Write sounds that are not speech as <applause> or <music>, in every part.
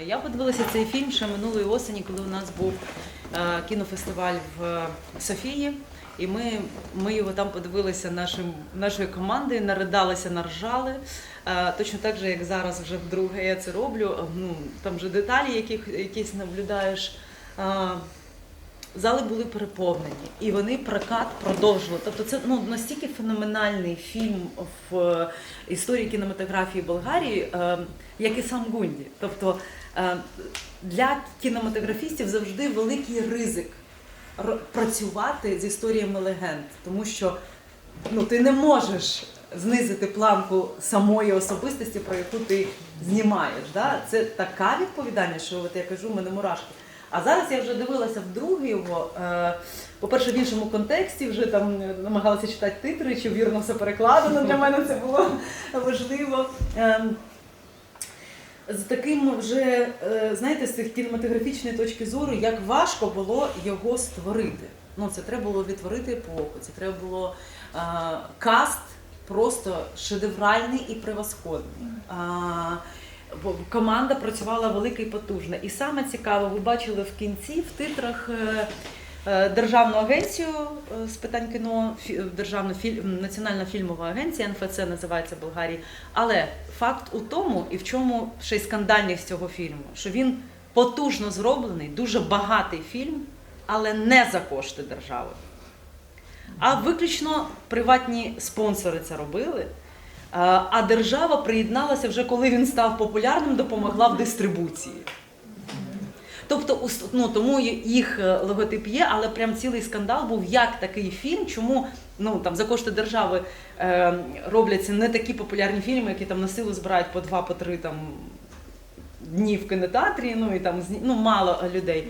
Е, Я подивилася цей фільм ще минулої осені, коли у нас був е, кінофестиваль в Софії. І ми, ми його там подивилися нашим, нашою командою, наридалися, наржали. Е, Точно так же, як зараз вже вдруге я це роблю. Е, Ну, там вже деталі, яких, якісь наблюдаєш. Зали були переповнені, і вони прокат продовжили. Тобто, це ну настільки феноменальний фільм в е, історії кінематографії Болгарії, е, як і сам Гунді. Тобто е, для кінематографістів завжди великий ризик працювати з історіями легенд, тому що ну ти не можеш знизити планку самої особистості, про яку ти знімаєш. Да? Це така відповідальність, що от я кажу, мене мурашки. А зараз я вже дивилася вдруге його. е, По-перше, в іншому контексті вже там намагалася читати титри, чи вірно все перекладено. Для мене це було важливо. Ем, З таким вже, е, знаєте, з тих кінематографічної точки зору, як важко було його створити. Ну, це треба було відтворити епоху, це треба було е, каст просто шедевральний і превосходний. Команда працювала велика і потужна. І саме цікаво, ви бачили в кінці в титрах е, е, Державну агенцію е, з питань кіно, Державна. Національна фільмова агенція, НФЦ називається Болгарії. Але факт у тому, і в чому ще й скандальність цього фільму, що він потужно зроблений, дуже багатий фільм, але не за кошти держави. А виключно приватні спонсори це робили. А а держава приєдналася вже коли він став популярним, допомогла в дистрибуції. Тобто, ну, тому їх е, логотип є, але прям цілий скандал був, як такий фільм, чому ну, там, за кошти держави е, робляться не такі популярні фільми, які там на силу збирають по два, по три там, дні в кінотеатрі, ну і там ну, мало людей.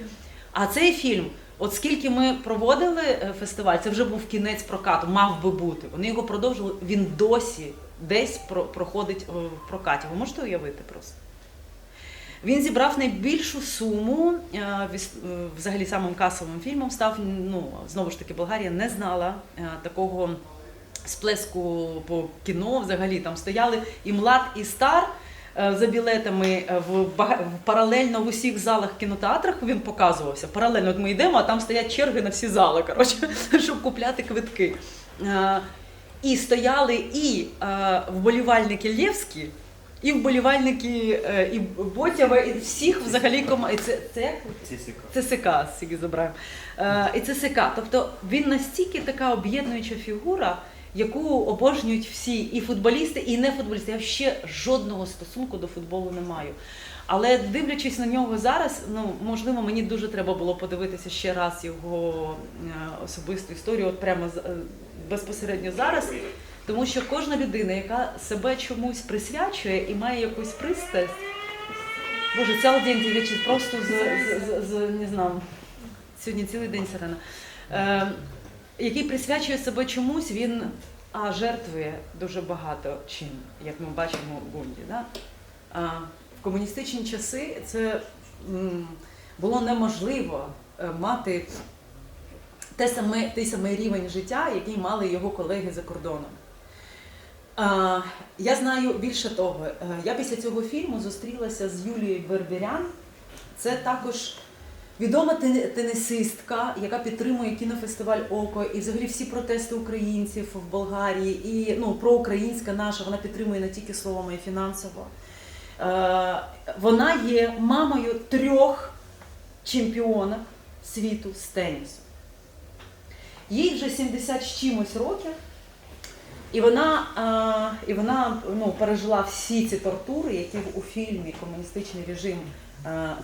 А цей фільм, от скільки ми проводили е, фестиваль, це вже був кінець прокату, мав би бути. Вони його продовжили, він досі десь про- проходить е, в прокаті. Ви можете уявити просто? Він зібрав найбільшу суму е, е, взагалі самим касовим фільмом став. Ну знову ж таки, Болгарія не знала такого сплеску по кіно. Взагалі там стояли і млад, і стар. За білетами в, в паралельно в усіх залах кінотеатрах він показувався. Паралельно от ми йдемо, а там стоять черги на всі зали, коротше, <laughs> щоб купляти квитки. І стояли і е, вболівальники Лєвські, і вболівальники е, і Ботєва, і всіх взагалі команд. Це, це як? ЦСК, стільки забираємо. Е, і ЦСК. Тобто він настільки така об'єднуюча фігура, яку обожнюють всі, і футболісти, і не футболісти. Я ще жодного стосунку до футболу не маю. Але дивлячись на нього зараз, ну можливо, мені дуже треба було подивитися ще раз його е, особисту історію, от прямо з- е, безпосередньо зараз. Тому що кожна людина, яка себе чомусь присвячує і має якусь пристрасть, Боже, ця вечір просто з, з, з, з не знаю, сьогодні цілий день сирена. Е, який присвячує себе чомусь, він а, жертвує дуже багато чим, як ми бачимо в Гунді. Да? А, в комуністичні часи це м, було неможливо е, мати те саме, той самий рівень життя, який мали його колеги за кордоном. Я знаю більше того. е, Я після цього фільму зустрілася з Юлією Берберян. Це також відома тен- тенісистка, яка підтримує кінофестиваль Око і взагалі всі протести українців в Болгарії. І ну, проукраїнська наша, вона підтримує не тільки словом, а й фінансово. Е, Вона є мамою трьох чемпіонок світу з тенісу. Їй вже 70 з чимось років. І вона, е, і вона ну, пережила всі ці тортури, які у фільмі Комуністичний режим.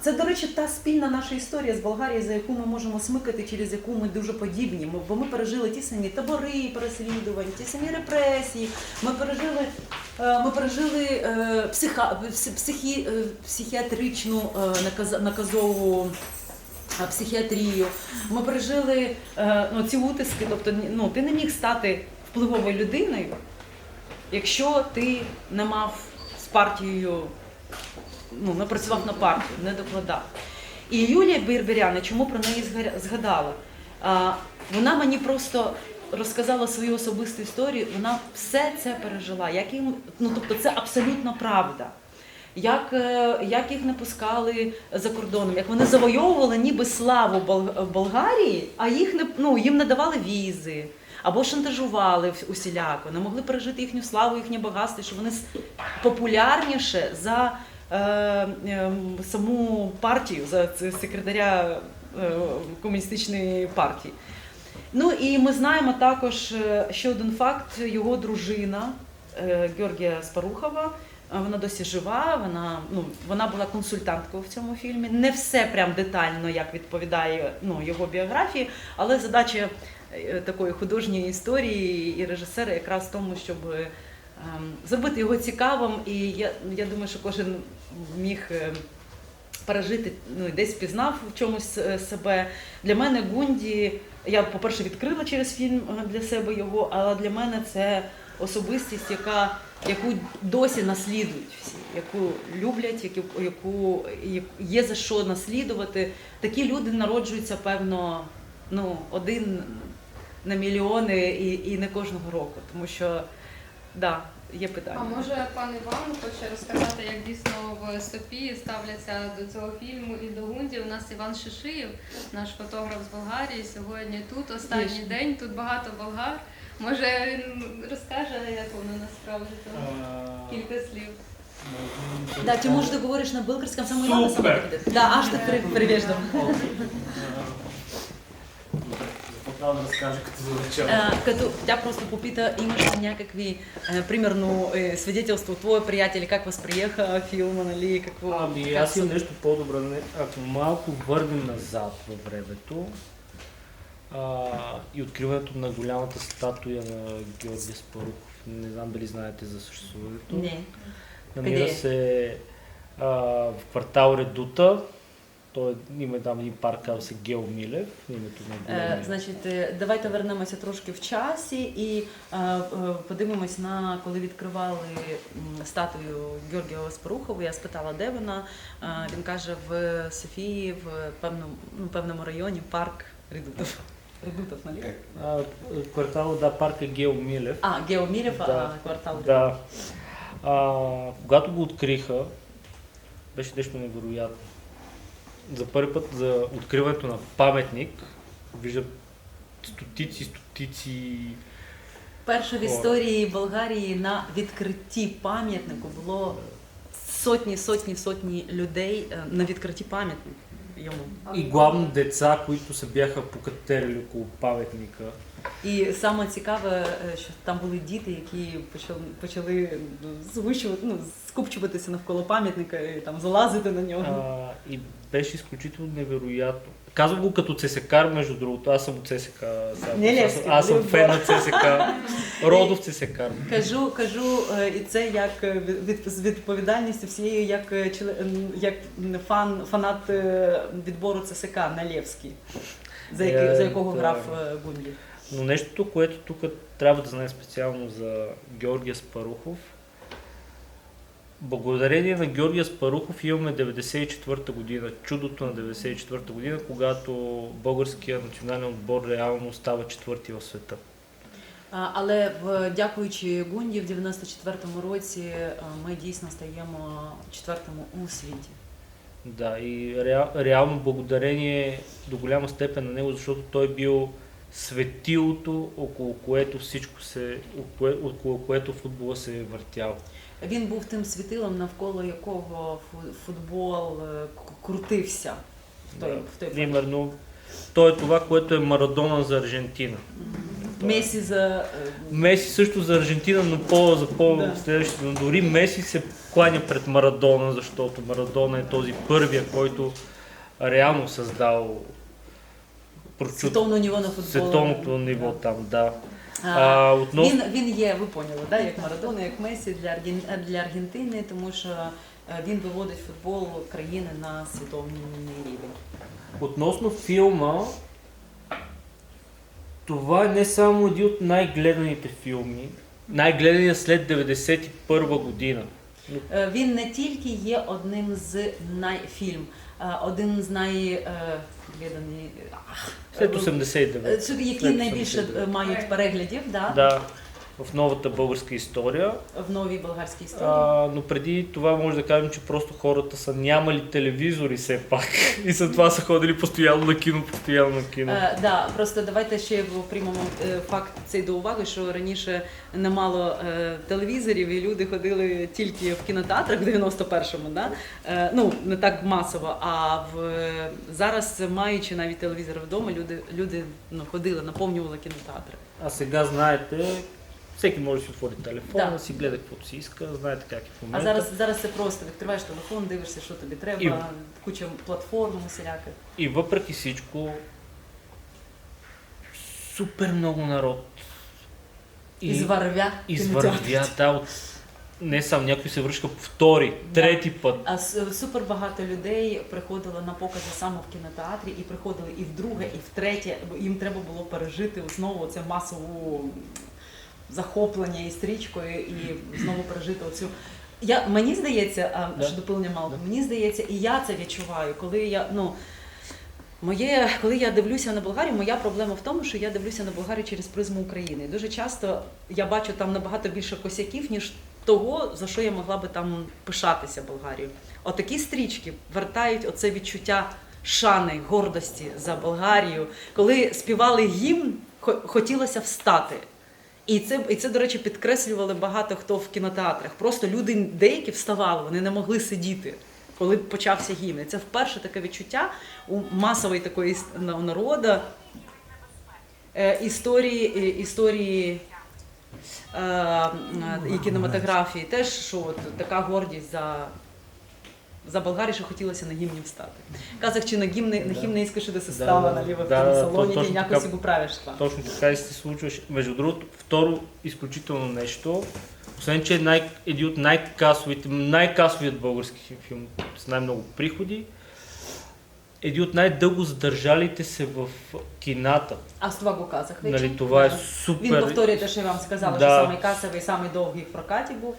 Це, до речі, та спільна наша історія з Болгарією, за яку ми можемо смикати, через яку ми дуже подібні. Бо ми пережили ті самі табори переслідувань, ті самі репресії. Ми пережили, е, ми пережили е, психі, психі, е, психіатричну наказ- наказову психіатрію. Ми пережили е, ну, ці утиски. Тобто, ну, ти не міг стати впливовою людиною, якщо ти не мав з партією, ну, не працював на партію, не докладав. І Юлія Берберяна, чому про неї згадала? Вона мені просто розказала свою особисту історію, вона все це пережила. Як їм, ну, тобто це абсолютно правда. Як, е, як їх не пускали за кордоном, як вони завойовували ніби славу Бол- Болгарії, а їх не ну, їм не давали візи. Або шантажували усіляко, не могли пережити їхню славу, їхнє багатство, що вони популярніше за е, е, саму партію, за секретаря е, комуністичної партії. Ну і ми знаємо також е, ще один факт: його дружина е, Георгія Спарухова. Е, Вона досі жива, вона, ну, вона була консультанткою в цьому фільмі. Не все прям детально, як відповідає ну, його біографії, але задача е, такої художньої історії і режисера якраз в тому, щоб е, ем, зробити його цікавим. І я, я думаю, що кожен міг пережити, ну, десь пізнав в чомусь себе. Для мене Гунді, я, по-перше, відкрила через фільм для себе його, але для мене це особистість, яка, яку досі наслідують всі, яку люблять, яку, яку є за що наслідувати. Такі люди народжуються, певно, ну, один на мільйони і, і не кожного року. Тому що, да, є питання. А може пан Іван хоче розказати, як дійсно в Софії ставляться до цього фільму і до Гунді. У нас Іван Шишиєв, наш фотограф з Болгарії, сьогодні тут останній Є. день, тут багато болгар. Може він розкаже, як воно насправді там? кілька слів. Да, ти можеш ты говоришь на былгарском, само главное на Супер. будет. Да, аж так при- прибеждом. Богдан розкаже, хто залучав. Э, Кату, тебя просто попита, имаш ли някакви, э, примерно, э, от твоя приятели, как възприеха приеха филма, нали, какво... Ами аз имам нещо по-добро, Ако малко върнем назад във времето, а, и откриването на голямата статуя на Георгия Спарухов, не знам дали знаете за съществуването. Не. Намира Къде е? се а, в квартал Редута. Той има там един парк, казва се Гео Милев, името на Е, големия. Значить, е, давайте вернемося трошки в часі і е, е, подивимось на коли відкривали м, статую Георгія Спарухова. Я спитала, де вона. Е, Він каже, в Софії, в певному, ну, певному районі парк Редутов. Редутов, нали? А, квартал, да, парк е Гео Милев. А, Геомірів, Да. а квартал. Да. А, когато го откриха, беше нещо невероятно. За първи път за откриването на паметник виждам стотици, стотици. Перше в історії Болгарії на відкритті пам'ятнику було сотні, сотні, сотні людей е, на відкритті пам'ятнику йому. И главно деца, които се бяха покатерили около паметника. І саме цікаве, е, що там були діти, які почали, почали звищувати, ну, скупчуватися навколо пам'ятника і там залазити на нього. А, и беше изключително невероятно. Казвам го като ЦСКАР, между другото. Аз съм от ЦСК. Сам. Не аз, Левски, съм- аз съм нали, фен отбор. на ЦСК. <laughs> Родов ЦСКАР. Кажу, кажу, е, і це як е, від, від- з відповідальністю всією, як, е, чле- м, як фан, фанат е, відбору ЦСК Налєвський, за, який, Е, за якого да. грав е, Гунді. Но нещото, което тук трябва да знаем специално за Георгия Спарухов, благодарение на Георгия Спарухов имаме 94-та година, чудото на 94-та година, когато българския национален отбор реално става четвърти в света. А, Але в дякуючи Гунді в 94-му році е, ми дійсно стаємо четвертими у світі. Да, и реал, реално благодарение до голяма степен на него, защото той бил светилото, около което всичко се, около, което футбола се е въртял. Він був тим світилом, навколо якого фу- футбол е, крутився в той, Да. в той період. Примерно, той е това, което е Марадона за Аржентина. Месі за е, Меси също за Аржентина, но по, за по Да. следващите. Но дори Меси се кланя пред Марадона, защото Марадона е този първия, който реално създал прочут световно ніво на футбол. световното ниво там, да. А, А, относно... Він, він є, ви поняли, да, як Марадона, як Месі для, Арген... для Аргентини, тому що е, він виводить футбол країни на світовний рівень. Относно филма, това е не само един от най-гледаните филми, най-гледаният след 91 година. Е, Він не тільки є одним з найфільм, один з найглядани, След 89. які След найбільше 89. е, мають переглядів, да? Да. В новата българска история. в новій болгарській історії. А, но преди това може да кажем, че просто хората са нямали телевизори все пак. <laughs> И затова са ходили постоянно на кино, постоянно на кино. Е, да, просто давайте ще приймемо е, факт цей до уваги, що раніше немало е, телевізорів, і люди ходили тільки в кінотеатрах в 91-му, да? е, ну не так масово. А в зараз, маючи навіть телевізор вдома, люди, люди ну, ходили, наповнювали кінотеатри. А сега знаете, всеки може да си отвори телефона, Да. да си гледа каквото си иска, знаете как е в А момента. зараз, зараз це просто відкриваєш телефон, дивишся, що тобі треба, І- куча платформ усіляких. И въпреки всичко, супер много народ. Ізварвя извървя, да, от... не сам някой се връща по втори, Да. трети път. А с- супер багато людей приходило на покази саме в кінотеатрі і приходили і вдруге, і втретє. бо Їм треба було пережити знову це масову захоплення і стрічкою, і знову пережити оцю. Я мені здається, а, що доповнення мало, Да. мені здається, і я це відчуваю, коли я ну. Моє, коли я дивлюся на Болгарію, моя проблема в тому, що я дивлюся на Болгарію через призму України. Дуже часто я бачу там набагато більше косяків, ніж того, за що я могла би там пишатися Болгарією. Отакі стрічки вертають оце відчуття шани, гордості за Болгарію. Коли співали гімн, хо- хотілося встати. І це, і це, до речі, підкреслювали багато хто в кінотеатрах. Просто люди деякі вставали, вони не могли сидіти, коли почався гімн. Це вперше таке відчуття у масової такої народу е, історії, історії е, е, і кінематографії. Теж що от, така гордість за. За Болгарію, що хотілося на гімні встати. Казах, чи на гімни, на Да. гімне искаше да се става, нали, в да, да, салоните точно и някой си го правиш това. Точно така и се случваше. Между другото, второ изключително нещо, освен че е най- един от най-касовите, най-касовият български филм с най-много приходи, един от най-дълго задържалите се в кината. Аз това го казах вече. Нали, това е супер. Він повторюєте, що я вам сказала, Да. що самий касовий, самий довгий в прокаті був.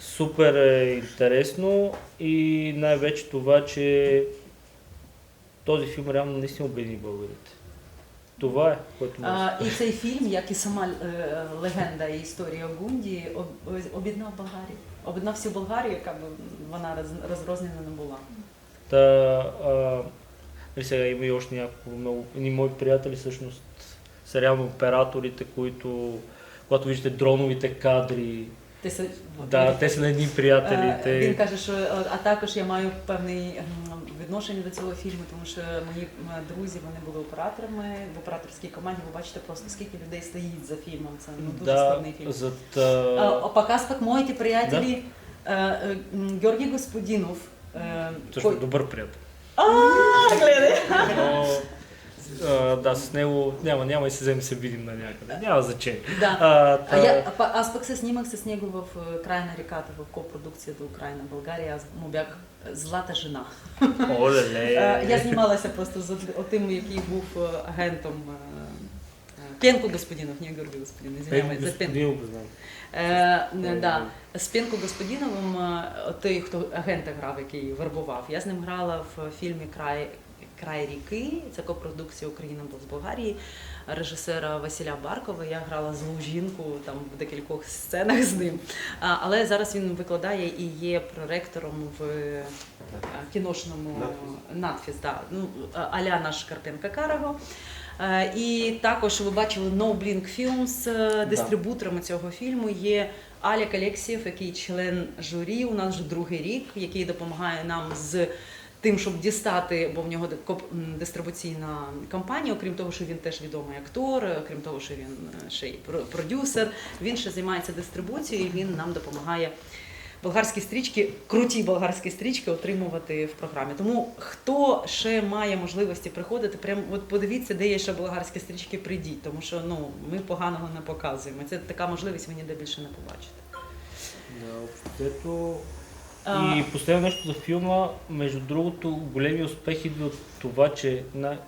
Супер е интересно и най-вече това, че този филм реално наистина обедини българите. Това е, което може. А, і цей фільм, як і сама е, легенда і історія Гунді, об- об'єднав Болгарію. Об'єднав всю Болгарію, яка б вона роз- розрознена не була. Та, а, сега има и още няколко много, едни мои приятели всъщност са реално операторите, които, когато виждате дроновите кадри, Ти се- да, те са на едни приятели. Е, Він Те, каже, що е, а також я маю певний ем, відношення до цього фільму, тому що мої м, друзі вони були операторами в операторській команді. Ви бачите просто скільки людей стоїть за фільмом. Це ну, дуже да, складний фільм. зад, А, а, а показ пък моите приятели а, а, м, Георги Господинов. а, също кой- добър приятел. А, гледай! Но, а, да, с него няма, няма и се вземе се видим на някъде. Няма значение. Да. А, А та, я, а, па- аз пък се снимах с него в е, края на реката, в копродукция до Украина, България. Аз му бях злата жена. Оле-ле. Е, <laughs> Я знімалася просто з од- тим, який був е, агентом е, е, Пенко Господинов, не Георгій Господинов, извиняюсь, за Пенко. Господин го знам. Е, не, да. З Пенко Господіновим, е, той, хто агента грав, який вербував, я з ним грала в фільмі Край, Край ріки, це копродукція Україна з Болгарії, режисера Василя Баркова. Я грала злу жінку там в декількох сценах з ним. А, але зараз він викладає і є проректором в е, кіношному надфіс, да. ну, аля наш Карпенка Карого. Е, І також ви бачили No Blink Films, е, дистрибуторами цього фільму є Алік Алєксєєв, який член журі, у нас вже другий рік, який допомагає нам з тим, щоб дістати, бо в нього дистрибуційна кампанія, окрім того, що він теж відомий актор, окрім того, що він е, ще й про- продюсер, він ще займається дистрибуцією, і він нам допомагає болгарські стрічки, круті болгарські стрічки отримувати в програмі. Тому хто ще має можливості приходити, прям от подивіться, де є ще болгарські стрічки, прийдіть, тому що ну ми поганого не показуємо. Це така можливість, ви ніде більше не побачите. А, И последно нещо за филма, между другото, големи успех идва от това, че най-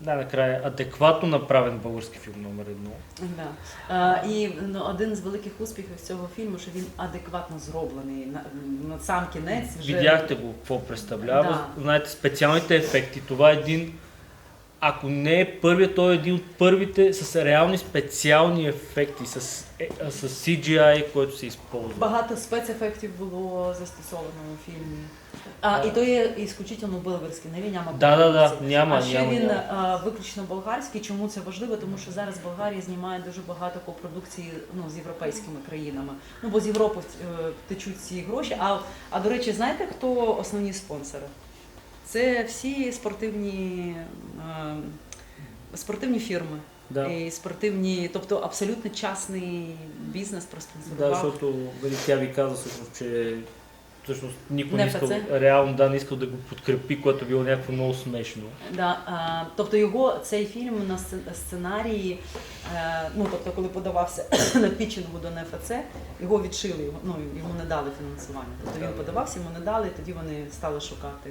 най-накрая адекватно направен български филм номер едно. Да. А, і ну, один з великих успіхів цього фільму, що він адекватно зроблений. На, на сам кінець вже Видяхте го какво представлява. Да. Знаете, специалните ефекти. Това е един ако не е първият, той е един от първите с реални специални ефекти, с, е, а, с CGI, който се използва. Багато спецефектів було застосовано у фільмі. А, Да. і то є ісключительно българський, навіть няма Да, да, да, український. няма, А ще няма, він няма. а, виключно болгарський. Чому це важливо? Тому що зараз Болгарія знімає дуже багато копродукції ну, з європейськими країнами. Ну бо з Європи е, течуть ці гроші. А, а до речі, знаєте, хто основні спонсори? Це всі спортивні, е, спортивні фірми. Да. І спортивні, тобто абсолютно частний бізнес Да, проспонсорував. защото нали, тя ви каза всъщност, че всъщност никой не Не искал, реално да, не искал да го подкрепи, което било някакво много смешно. Да, а, тобто його цей фільм на сценарії, е, ну тобто, коли подавався <coughs> на пітчингу до НФЦ, його відшили, його- ну йому не дали фінансування. Тобто він подавався, йому не дали, і тоді вони стали шукати